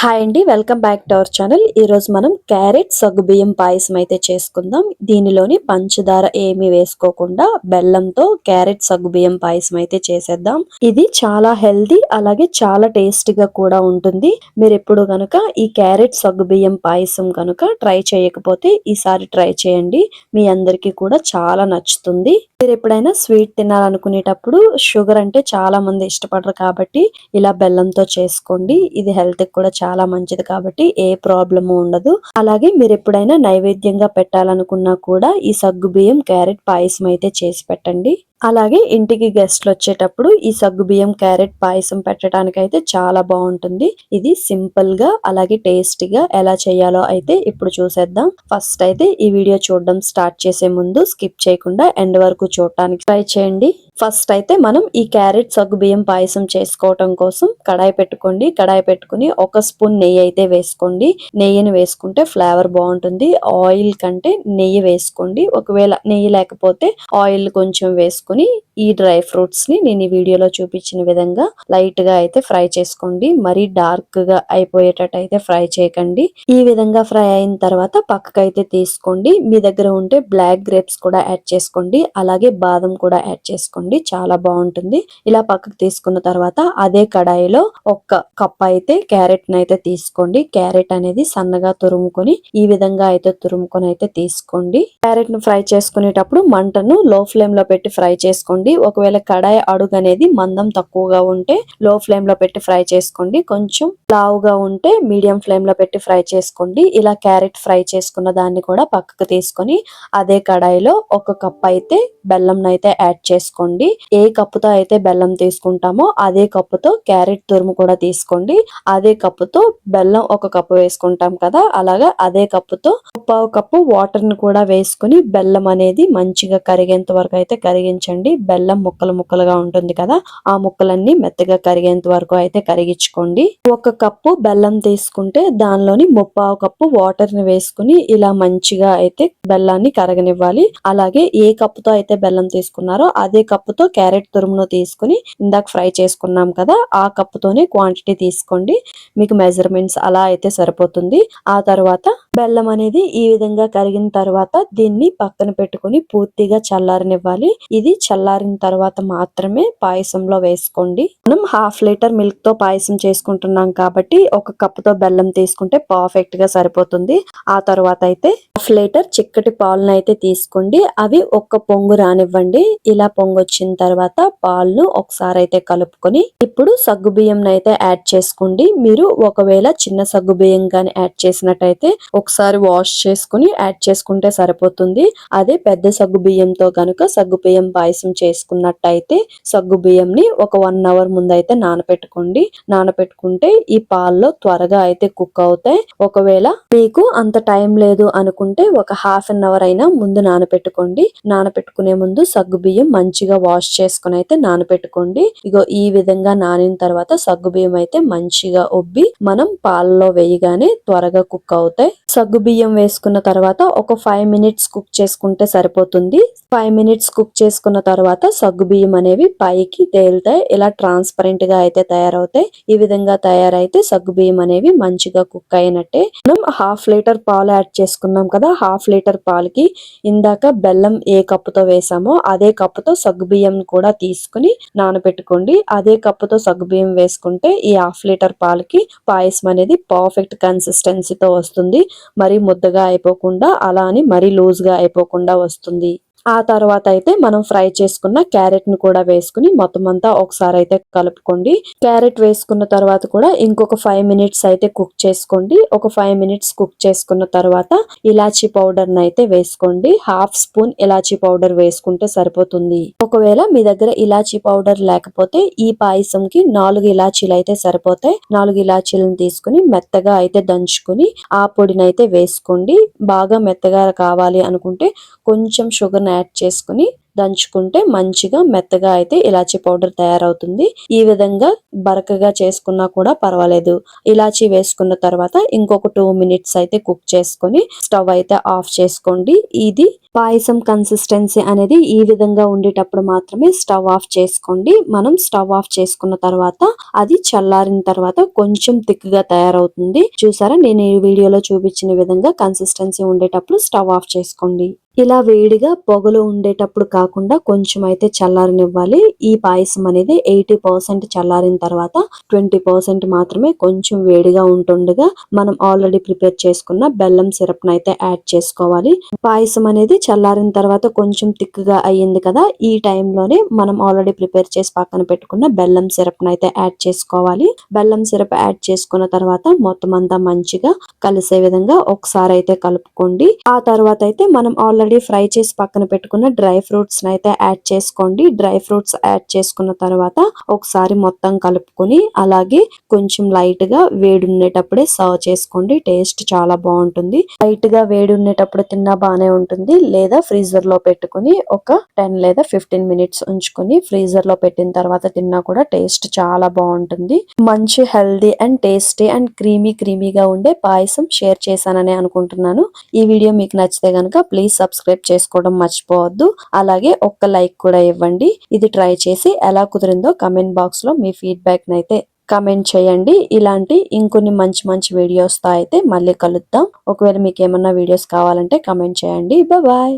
Hi అండి welcome back to our channel ఈరోజు మనం క్యారెట్ సగ్గుబియ్యం పాయసం అయితే చేసుకుందాం. దీనిలోని పంచదార ఏమి వేసుకోకుండా బెల్లంతో క్యారెట్ సగ్గుబియ్యం పాయసం అయితే చేసేద్దాం. ఇది చాలా హెల్దీ అలాగే చాలా టేస్టీగా కూడా ఉంటుంది. మీరు ఎప్పుడు కనుక ఈ క్యారెట్ సగ్గుబియ్యం పాయసం కనుక ట్రై చేయకపోతే ఈసారి ట్రై చేయండి. మీ అందరికీ కూడా చాలా నచ్చుతుంది. మీరు ఎప్పుడైనా స్వీట్ తినాలనుకునేటప్పుడు షుగర్ అంటే చాలా మంది ఇష్టపడరు కాబట్టి ఇలా బెల్లంతో చేసుకోండి. ఇది హెల్త్ కూడా చాలా చాలా మంచిది కాబట్టి ఏ ప్రాబ్లము ఉండదు. అలాగే మీరు ఎప్పుడైనా నైవేద్యంగా పెట్టాలనుకున్నా కూడా ఈ సగ్గు బియ్యం క్యారెట్ పాయసం అయితే చేసి పెట్టండి. అలాగే ఇంటికి గెస్ట్లు వచ్చేటప్పుడు ఈ సగ్గు బియ్యం క్యారెట్ పాయసం పెట్టడానికి అయితే చాలా బాగుంటుంది. ఇది సింపుల్గా అలాగే టేస్టీగా ఎలా చేయాలో అయితే ఇప్పుడు చూసేద్దాం. ఫస్ట్ అయితే ఈ వీడియో చూడడం స్టార్ట్ చేసే ముందు స్కిప్ చేయకుండా ఎండ్ వరకు చూడటానికి ట్రై చేయండి. ఫస్ట్ అయితే మనం ఈ క్యారెట్ సగ్గు బియ్యం పాయసం చేసుకోవటం కోసం కడాయి పెట్టుకోండి. కడాయి పెట్టుకుని ఒక స్పూన్ నెయ్యి అయితే వేసుకోండి. నెయ్యిని వేసుకుంటే ఫ్లేవర్ బాగుంటుంది. ఆయిల్ కంటే నెయ్యి వేసుకోండి. ఒకవేళ నెయ్యి లేకపోతే ఆయిల్ కొంచెం వేసుకుని ఈ డ్రై ఫ్రూట్స్ని నేను ఈ వీడియోలో చూపించిన విధంగా లైట్గా అయితే ఫ్రై చేసుకోండి. మరీ డార్క్గా అయిపోయేటట్టు అయితే ఫ్రై చేయకండి. ఈ విధంగా ఫ్రై అయిన తర్వాత పక్కకైతే తీసుకోండి. మీ దగ్గర ఉంటే బ్లాక్ గ్రేప్స్ కూడా యాడ్ చేసుకోండి. అలాగే బాదం కూడా యాడ్ చేసుకోండి. చాలా బాగుంటుంది. ఇలా పక్కకు తీసుకున్న తర్వాత అదే కడాయిలో ఒక్క కప్ అయితే క్యారెట్ని అయితే తీసుకోండి. క్యారెట్ అనేది సన్నగా తురుముకొని ఈ విధంగా అయితే తురుముకొని అయితే తీసుకోండి. క్యారెట్ను ఫ్రై చేసుకునేటప్పుడు మంటను లో ఫ్లేమ్లో పెట్టి ఫ్రై చేసుకోండి. ఒకవేళ కడాయి అడుగు అనేది మందం తక్కువగా ఉంటే లో ఫ్లేమ్లో పెట్టి ఫ్రై చేసుకోండి. కొంచెం లావుగా ఉంటే మీడియం ఫ్లేమ్లో పెట్టి ఫ్రై చేసుకోండి. ఇలా క్యారెట్ ఫ్రై చేసుకున్న దాన్ని కూడా పక్కకు తీసుకొని అదే కడాయిలో ఒక కప్ అయితే బెల్లం అయితే యాడ్ చేసుకోండి. ఏ కప్పుతో అయితే బెల్లం తీసుకుంటామో అదే కప్పుతో క్యారెట్ తురుము కూడా తీసుకోండి. అదే కప్పుతో బెల్లం ఒక కప్పు వేసుకుంటాం కదా అలాగా అదే కప్పుతో పావు కప్పు వాటర్ని కూడా వేసుకుని బెల్లం అనేది మంచిగా కరిగేంత వరకు అయితే కరిగించండి. బెల్లం ముక్కలు ముక్కలుగా ఉంటుంది కదా ఆ ముక్కలన్నీ మెత్తగా కరిగేంత వరకు అయితే కరిగించుకోండి. ఒక కప్పు బెల్లం తీసుకుంటే దానిలోని ముప్పావు కప్పు వాటర్ని వేసుకుని ఇలా మంచిగా అయితే బెల్లాన్ని కరగనివ్వాలి. అలాగే ఏ కప్పుతో అయితే బెల్లం తీసుకున్నారో అదే కప్పుతో క్యారెట్ తురుమును తీసుకుని ఇందాక ఫ్రై చేసుకున్నాం కదా ఆ కప్పుతోనే క్వాంటిటీ తీసుకోండి. మీకు మెజర్మెంట్స్ అలా అయితే సరిపోతుంది. ఆ తర్వాత బెల్లం అనేది ఈ విధంగా కరిగిన తర్వాత దీన్ని పక్కన పెట్టుకుని పూర్తిగా చల్లారనివ్వాలి. ఇది చల్లారిన తర్వాత మాత్రమే పాయసంలో వేసుకోండి. మనం హాఫ్ లీటర్ మిల్క్తో పాయసం చేసుకుంటున్నాం కాబట్టి ఒక కప్పుతో బెల్లం తీసుకుంటే పర్ఫెక్ట్గా సరిపోతుంది. ఆ తర్వాత అయితే హాఫ్ లీటర్ చిక్కటి పాలను అయితే తీసుకోండి. అవి ఒక్క పొంగు రానివ్వండి. ఇలా పొంగు వచ్చిన తర్వాత పాలను ఒకసారి అయితే కలుపుకొని ఇప్పుడు సగ్గు బియ్యం అయితే యాడ్ చేసుకోండి. మీరు ఒకవేళ చిన్న సగ్గు బియ్యం గాని యాడ్ చేసినట్టయితే ఒకసారి వాష్ చేసుకుని యాడ్ చేసుకుంటే సరిపోతుంది. అదే పెద్ద సగ్గు బియ్యంతో గనుక సగ్గు బియ్యం పాయసం చేసుకున్నట్టయితే సగ్గు బియ్యం ని ఒక వన్ అవర్ ముందు అయితే నానపెట్టుకోండి. నానపెట్టుకుంటే ఈ పాల్లో త్వరగా అయితే కుక్ అవుతాయి. ఒకవేళ మీకు అంత టైం లేదు అనుకుంటే ఒక హాఫ్ అన్ అవర్ అయినా ముందు నానపెట్టుకోండి. నానపెట్టుకునే ముందు సగ్గు బియ్యం మంచిగా వాష్ చేసుకుని అయితే నానపెట్టుకోండి. ఇగో ఈ విధంగా నానిన తర్వాత సగ్గు బియ్యం అయితే మంచిగా ఉబ్బి మనం పాలలో వేయగానే త్వరగా కుక్ అవుతాయి. సగ్గు బియ్యం వేసుకున్న తర్వాత ఒక ఫైవ్ మినిట్స్ కుక్ చేసుకుంటే సరిపోతుంది. ఫైవ్ మినిట్స్ కుక్ చేసుకున్న తర్వాత తర్వాత సగ్గుబియ్యం అనేవి పైకి తేలుతాయి. ఇలా ట్రాన్స్పరెంట్గా అయితే తయారవుతాయి. ఈ విధంగా తయారైతే సగ్గుబియ్యం అనేవి మంచిగా కుక్ అయినట్టే. మనం హాఫ్ లీటర్ పాలు యాడ్ చేసుకున్నాం కదా హాఫ్ లీటర్ పాలకి ఇందాక బెల్లం ఏ కప్పుతో వేసామో అదే కప్పుతో సగ్గుబియ్యం కూడా తీసుకుని నానబెట్టుకోండి. అదే కప్పుతో సగ్గుబియ్యం వేసుకుంటే ఈ హాఫ్ లీటర్ పాలకి పాయసం అనేది పర్ఫెక్ట్ కన్సిస్టెన్సీతో వస్తుంది. మరి ముద్దగా అయిపోకుండా అలా అని మరీ లూజ్గా అయిపోకుండా వస్తుంది. ఆ తర్వాత అయితే మనం ఫ్రై చేసుకున్న క్యారెట్ని కూడా వేసుకుని మొత్తం అంతా ఒకసారి అయితే కలుపుకోండి. క్యారెట్ వేసుకున్న తర్వాత కూడా ఇంకొక ఫైవ్ మినిట్స్ అయితే కుక్ చేసుకోండి. ఒక ఫైవ్ మినిట్స్ కుక్ చేసుకున్న తర్వాత ఇలాచీ పౌడర్ని అయితే వేసుకోండి. హాఫ్ స్పూన్ ఇలాచీ పౌడర్ వేసుకుంటే సరిపోతుంది. ఒకవేళ మీ దగ్గర ఇలాచీ పౌడర్ లేకపోతే ఈ పాయసంకి నాలుగు ఇలాచీలు అయితే సరిపోతాయి. నాలుగు ఇలాచీలను తీసుకుని మెత్తగా అయితే దంచుకుని ఆ పొడిని అయితే వేసుకోండి. బాగా మెత్తగా కావాలి అనుకుంటే కొంచెం షుగర్ యాడ్ చేసుకుని దంచుకుంటే మంచిగా మెత్తగా అయితే ఇలాచీ పౌడర్ తయారవుతుంది. ఈ విధంగా బరకగా చేసుకున్నా కూడా పర్వాలేదు. ఇలాచీ వేసుకున్న తర్వాత ఇంకొక టూ మినిట్స్ అయితే కుక్ చేసుకొని స్టవ్ అయితే ఆఫ్ చేసుకోండి. ఇది పాయసం కన్సిస్టెన్సీ అనేది ఈ విధంగా ఉండేటప్పుడు మాత్రమే స్టవ్ ఆఫ్ చేసుకోండి. మనం స్టవ్ ఆఫ్ చేసుకున్న తర్వాత అది చల్లారిన తర్వాత కొంచెం థిక్గా తయారవుతుంది. చూసారా? నేను ఈ వీడియోలో చూపించిన విధంగా కన్సిస్టెన్సీ ఉండేటప్పుడు స్టవ్ ఆఫ్ చేసుకోండి. ఇలా వేడిగా పొగలు ఉండేటప్పుడు కాకుండా కొంచెం అయితే చల్లారనివ్వాలి. ఈ పాయసం అనేది ఎయిటీ పర్సెంట్ చల్లారిన తర్వాత ట్వంటీ పర్సెంట్ మాత్రమే కొంచెం వేడిగా ఉంటుండగా మనం ఆల్రెడీ ప్రిపేర్ చేసుకున్న బెల్లం సిరప్ అయితే యాడ్ చేసుకోవాలి. పాయసం అనేది చల్లారిన తర్వాత కొంచెం థిక్గా అయ్యింది కదా ఈ టైంలోనే మనం ఆల్రెడీ ప్రిపేర్ చేసి పక్కన పెట్టుకున్న బెల్లం సిరప్ అయితే యాడ్ చేసుకోవాలి. బెల్లం సిరప్ యాడ్ చేసుకున్న తర్వాత మొత్తం అంతా మంచిగా కలిసే విధంగా ఒకసారి అయితే కలుపుకోండి. ఆ తర్వాత అయితే మనం ఆల్రెడీ ఫ్రై చేసి పక్కన పెట్టుకున్న డ్రై ఫ్రూట్స్ అయితే యాడ్ చేసుకోండి. డ్రై ఫ్రూట్స్ యాడ్ చేసుకున్న తర్వాత ఒకసారి మొత్తం కలుపుకొని అలాగే కొంచెం లైట్గా వేడి ఉండేటప్పుడే సర్వ్ చేసుకోండి. టేస్ట్ చాలా బాగుంటుంది. లైట్గా వేడి ఉండేటప్పుడు తిన్నా బానే ఉంటుంది. లేదా ఫ్రీజర్లో పెట్టుకుని ఒక టెన్ లేదా ఫిఫ్టీన్ మినిట్స్ ఉంచుకొని ఫ్రీజర్లో పెట్టిన తర్వాత తిన్నా కూడా టేస్ట్ చాలా బాగుంటుంది. మంచి healthy and tasty and creamy క్రీమీగా ఉండే పాయసం షేర్ చేశానని అనుకుంటున్నాను. ఈ వీడియో మీకు నచ్చితే గనక ప్లీజ్ సబ్స్క్రైబ్ చేసుకోవడం మర్చిపోవద్దు. అలాగే ఒక్క లైక్ కూడా ఇవ్వండి. ఇది ట్రై చేసి ఎలా కుదిరిందో కమెంట్ బాక్స్లో మీ ఫీడ్బ్యాక్ అయితే కమెంట్ చేయండి. ఇలాంటి ఇంకొన్ని మంచి మంచి వీడియోస్తో అయితే మళ్ళీ కలుద్దాం. ఒకవేళ మీకు ఏమన్నా వీడియోస్ కావాలంటే కమెంట్ చేయండి. బాయ్